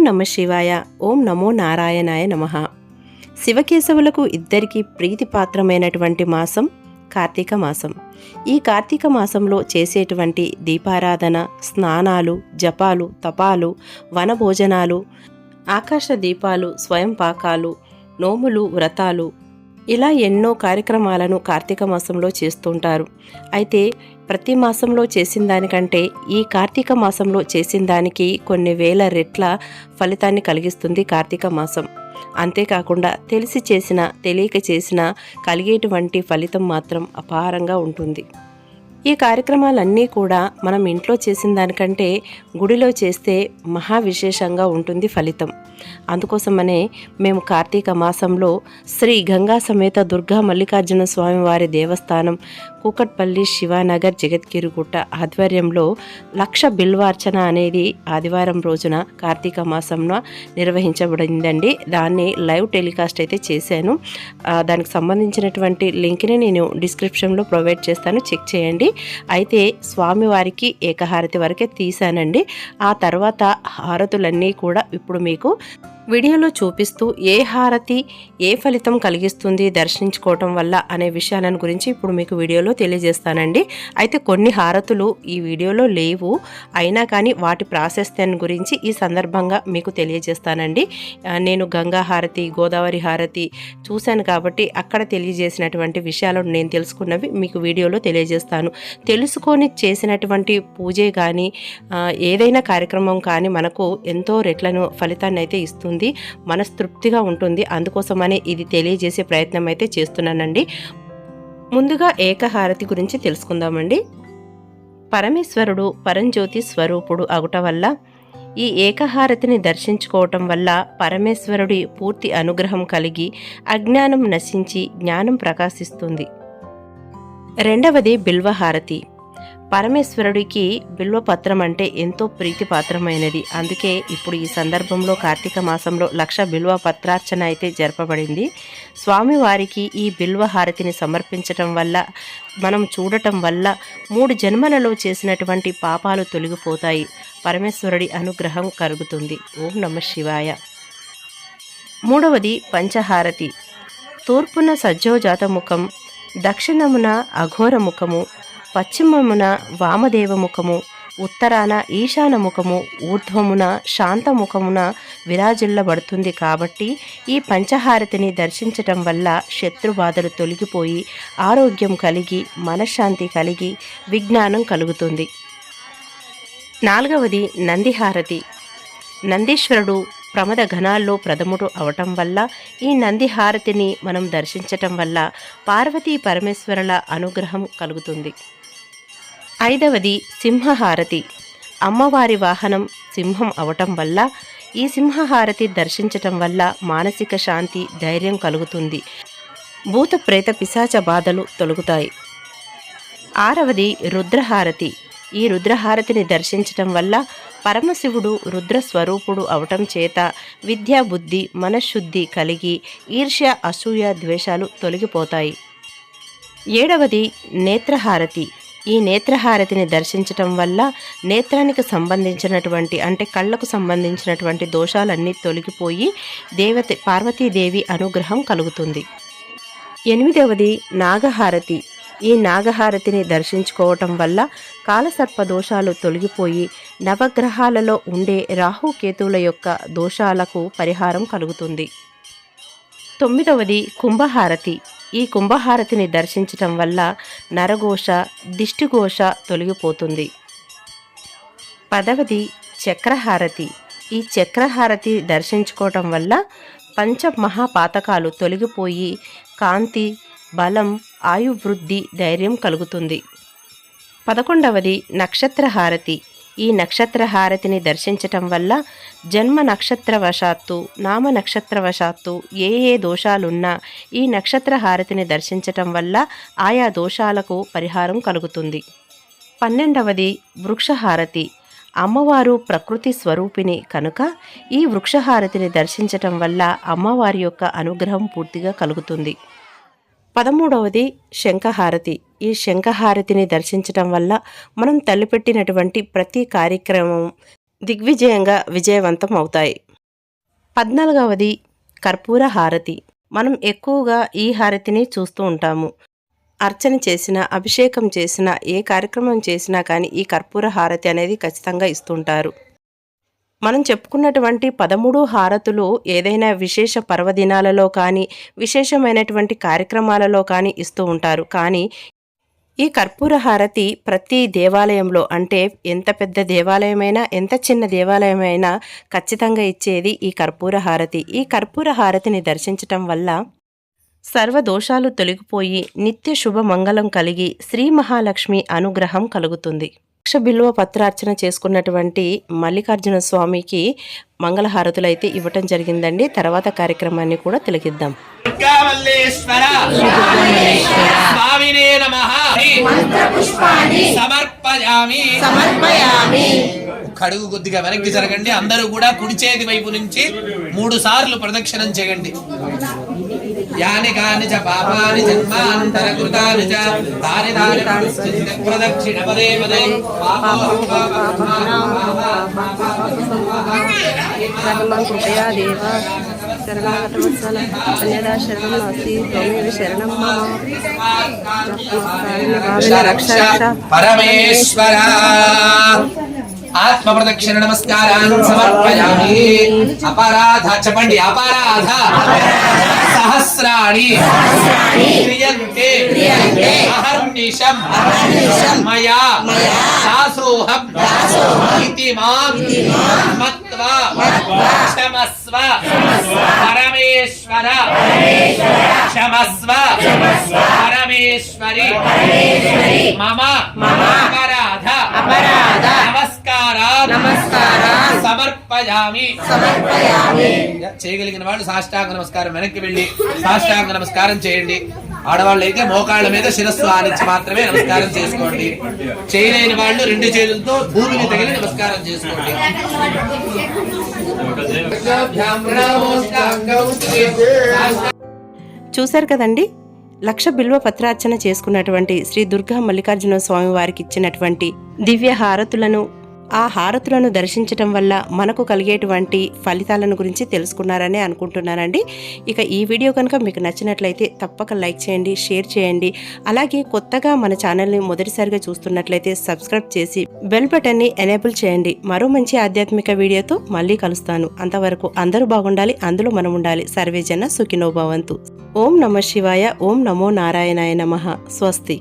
నమ శివాయ. ఓం నమో నారాయణాయ నమ. శివకేశవులకు ఇద్దరికీ ప్రీతిపాత్రమైనటువంటి మాసం కార్తీక మాసం. ఈ కార్తీక మాసంలో చేసేటువంటి దీపారాధన స్నానాలు జపాలు తపాలు వనభోజనాలు ఆకాశ దీపాలు స్వయం పాకాలు నోములు వ్రతాలు ఇలా ఎన్నో కార్యక్రమాలను కార్తీక మాసంలో చేస్తుంటారు. అయితే ప్రతి మాసంలో చేసిన దానికంటే ఈ కార్తీక మాసంలో చేసిన దానికి కొన్ని వేల రెట్ల ఫలితాన్ని కలిగిస్తుంది కార్తీక మాసం. అంతేకాకుండా తెలిసి చేసిన తెలియక చేసిన కలిగేటువంటి ఫలితం మాత్రం అపారంగా ఉంటుంది. ఈ కార్యక్రమాలన్నీ కూడా మనం ఇంట్లో చేసిన దానికంటే గుడిలో చేస్తే మహా విశేషంగా ఉంటుంది ఫలితం. అందుకోసమనే మేము కార్తీక మాసంలో శ్రీ గంగా సమేత దుర్గా మల్లికార్జున స్వామి వారి దేవస్థానం కూకట్పల్లి శివానగర్ జగద్గిరిగుట్ట ఆధ్వర్యంలో లక్ష బిల్వార్చన అనేది ఆదివారం రోజున కార్తీక మాసంలో నిర్వహించబడిందండి. దాన్ని లైవ్ టెలికాస్ట్ అయితే చేశాను. దానికి సంబంధించినటువంటి లింక్ని నేను డిస్క్రిప్షన్లో ప్రొవైడ్ చేస్తాను. చెక్ చేయండి. అయితే స్వామివారికి ఏకహారతి వరకే తీశానండి. ఆ తర్వాత హారతులన్నీ కూడా ఇప్పుడు మీకు వీడియోలో చూపిస్తూ ఏ హారతి ఏ ఫలితం కలిగిస్తుంది దర్శించుకోవటం వల్ల అనే విషయాలను గురించి ఇప్పుడు మీకు వీడియోలో తెలియజేస్తానండి. అయితే కొన్ని హారతులు ఈ వీడియోలో లేవు. అయినా కానీ వాటి ప్రాశస్త్యాన్ని గురించి ఈ సందర్భంగా మీకు తెలియజేస్తానండి. నేను గంగా హారతి గోదావరి హారతి చూశాను కాబట్టి అక్కడ తెలియజేసినటువంటి విషయాలను నేను తెలుసుకున్నవి మీకు వీడియోలో తెలియజేస్తాను. తెలుసుకొని చేసినటువంటి పూజే కానీ ఏదైనా కార్యక్రమం కానీ మనకు ఎంతో రెట్లను ఫలితాన్ని అయితే ఇస్తుంది. మనస్తృప్తిగా ఉంటుంది. అందుకోసమనే ఇది తెలియజేసే ప్రయత్నం అయితే చేస్తున్నానండి. ముందుగా ఏకహారతి గురించి తెలుసుకుందామండి. పరమేశ్వరుడు పరంజ్యోతి స్వరూపుడు అగుట వల్ల ఈ ఏకహారతిని దర్శించుకోవటం వల్ల పరమేశ్వరుడి పూర్తి అనుగ్రహం కలిగి అజ్ఞానం నశించి జ్ఞానం ప్రకాశిస్తుంది. రెండవది బిల్వహారతి. పరమేశ్వరుడికి బిల్వపత్రం అంటే ఎంతో ప్రీతిపాత్రమైనది. అందుకే ఇప్పుడు ఈ సందర్భంలో కార్తీక మాసంలో లక్ష బిల్వ పత్రార్చన అయితే జరపబడింది. స్వామివారికి ఈ బిల్వ హారతిని సమర్పించటం వల్ల మనం చూడటం వల్ల మూడు జన్మలలో చేసినటువంటి పాపాలు తొలగిపోతాయి. పరమేశ్వరుడి అనుగ్రహం కలుగుతుంది. ఓం నమ శివాయ. మూడవది పంచహారతి. తూర్పున సజ్జోజాత ముఖం దక్షిణమున అఘోర ముఖము పశ్చిమమున వామదేవ ముఖము ఉత్తరాన ఈశాన ముఖము ఊర్ధ్వమున శాంతముఖమున విరాజిల్లబడుతుంది కాబట్టి ఈ పంచహారతిని దర్శించటం వల్ల శత్రుబాధలు తొలగిపోయి ఆరోగ్యం కలిగి మనశ్శాంతి కలిగి విజ్ఞానం కలుగుతుంది. నాలుగవది నందిహారతి. నందీశ్వరుడు ప్రమద ఘనాల్లో ప్రథముడు అవటం వల్ల ఈ నంది హారతిని మనం దర్శించటం వల్ల పార్వతీ పరమేశ్వరుల అనుగ్రహం కలుగుతుంది. ఐదవది సింహహారతి. అమ్మవారి వాహనం సింహం అవటం వల్ల ఈ సింహహారతి దర్శించటం వల్ల మానసిక శాంతి ధైర్యం కలుగుతుంది. భూత ప్రేత పిశాచ బాధలు తొలగుతాయి. ఆరవది రుద్రహారతి. ఈ రుద్రహారతిని దర్శించటం వల్ల పరమశివుడు రుద్ర స్వరూపుడు అవటం చేత విద్యా బుద్ధి మనశ్శుద్ధి కలిగి ఈర్ష్య అసూయ ద్వేషాలు తొలగిపోతాయి. ఏడవది నేత్రహారతి. ఈ నేత్రహారతిని దర్శించటం వల్ల నేత్రానికి సంబంధించినటువంటి అంటే కళ్ళకు సంబంధించినటువంటి దోషాలన్నీ తొలగిపోయి దేవత పార్వతీదేవి అనుగ్రహం కలుగుతుంది. ఎనిమిదవది నాగహారతి. ఈ నాగహారతిని దర్శించుకోవటం వల్ల కాలసర్ప దోషాలు తొలగిపోయి నవగ్రహాలలో ఉండే రాహుకేతువుల యొక్క దోషాలకు పరిహారం కలుగుతుంది. తొమ్మిదవది కుంభహారతి. ఈ కుంభహారతిని దర్శించటం వల్ల నరఘోష దిష్టిఘోష తొలగిపోతుంది. పదవది చక్రహారతి. ఈ చక్రహారతి దర్శించుకోవటం వల్ల పంచ మహాపాతకాలు తొలగిపోయి కాంతి బలం ఆయువృద్ధి ధైర్యం కలుగుతుంది. పదకొండవది నక్షత్రహారతి. ఈ నక్షత్రహారతిని దర్శించటం వల్ల జన్మ నక్షత్రవశాత్తు నామ నక్షత్రవశాత్తు ఏ ఏ దోషాలున్నా ఈ నక్షత్రహారతిని దర్శించటం వల్ల ఆయా దోషాలకు పరిహారం కలుగుతుంది. పన్నెండవది వృక్షహారతి అమ్మవారు ప్రకృతి స్వరూపిణి కనుక ఈ వృక్షహారతిని దర్శించటం వల్ల అమ్మవారి యొక్క అనుగ్రహం పూర్తిగా కలుగుతుంది. పదమూడవది శంఖహారతి. ఈ శంఖహారతిని దర్శించటం వల్ల మనం తలపెట్టినటువంటి ప్రతి కార్యక్రమం దిగ్విజయంగా విజయవంతం అవుతాయి. పద్నాలుగవది కర్పూర హారతి. మనం ఎక్కువగా ఈ హారతిని చూస్తూ ఉంటాము. అర్చన చేసిన అభిషేకం చేసిన ఏ కార్యక్రమం చేసినా కానీ ఈ కర్పూర హారతి అనేది ఖచ్చితంగా ఇస్తుంటారు. మనం చెప్పుకున్నటువంటి పదమూడు హారతులు ఏదైనా విశేష పర్వదినాలలో కానీ విశేషమైనటువంటి కార్యక్రమాలలో కానీ ఇస్తూ ఉంటారు. కానీ ఈ కర్పూర హారతి ప్రతి దేవాలయంలో అంటే ఎంత పెద్ద దేవాలయమైనా ఎంత చిన్న దేవాలయమైనా ఖచ్చితంగా ఇచ్చేది ఈ కర్పూర హారతి. ఈ కర్పూర హారతిని దర్శించటం వల్ల సర్వ దోషాలు తొలగిపోయి నిత్య శుభ మంగళం కలిగి శ్రీ మహాలక్ష్మి అనుగ్రహం కలుగుతుంది. లక్ష బిల్వ పత్రార్చన చేసుకున్నటువంటి మల్లికార్జున స్వామికి మంగళహారతులు అయితే ఇవ్వటం జరిగిందండి. తర్వాత కార్యక్రమాన్ని కూడా తిలకిద్దాం. సమర్పయామి. కడుగు కొద్దిగా వెనక్కి జరగండి. అందరూ కూడా కుడి చేతి వైపు నుంచి మూడు సార్లు ప్రదక్షిణం చేయండి. యాని కాని చ పాపాని జన్మాంతర కృతాని చ తాని తాని ప్రదక్షిణ పదే పదే ధర్మం కృపయా దేవ శరణాగతవత్సల అన్యదా శరణం నాస్తి త్వమేవ శరణం రక్ష రక్ష పరమేశ్వర ఆత్మ ప్రదక్షిణ నమస్కారాన్ని సమర్పయామి అపరాధ చెప్పండి అపరాధ సహస్రాణి క్రియంతే అహర్నిశం మయా దాసోహం ఇతి మాం మత్వా క్షమస్వ పరమేశ్వర క్షమస్వ పరమేశ్వరి మమ అపరాధ నమస్కారా. సమర్పయామి. సమర్పయామి. చేయగలిగిన వాళ్ళు సాష్టాంగ నమస్కారం వెనక్కి వెళ్ళి సాష్టాంగ నమస్కారం చేయండి. ఆడవాళ్ళు అయితే మోకాళ్ళ మీద శిరస్సు ఆనించి మాత్రమే నమస్కారం చేసుకోండి. చేయలేని వాళ్ళు రెండు చేతులతో భూమిని తగిలి నమస్కారం చేసుకోండి. చూశారు కదండి? లక్ష బిల్వ పత్రార్చన చేసుకున్నటువంటి శ్రీ దుర్గా మల్లికార్జున స్వామి వారికి ఇచ్చినటువంటి దివ్య హారతులను ఆ హారతులను దర్శించటం వల్ల మనకు కలిగేటువంటి ఫలితాలను గురించి తెలుసుకున్నారని అనుకుంటున్నానండి. ఇక ఈ వీడియో కనుక మీకు నచ్చినట్లయితే తప్పక లైక్ చేయండి షేర్ చేయండి. అలాగే కొత్తగా మన ఛానల్ని మొదటిసారిగా చూస్తున్నట్లయితే సబ్స్క్రైబ్ చేసి బెల్ బటన్ని ఎనేబుల్ చేయండి. మరో మంచి ఆధ్యాత్మిక వీడియోతో మళ్ళీ కలుస్తాను. అంతవరకు అందరూ బాగుండాలి అందులో మనం ఉండాలి. సర్వేజన సుఖినో భవంతు. ఓం నమ శివాయ ఓం నమో నారాయణాయ నమ. స్వస్తి.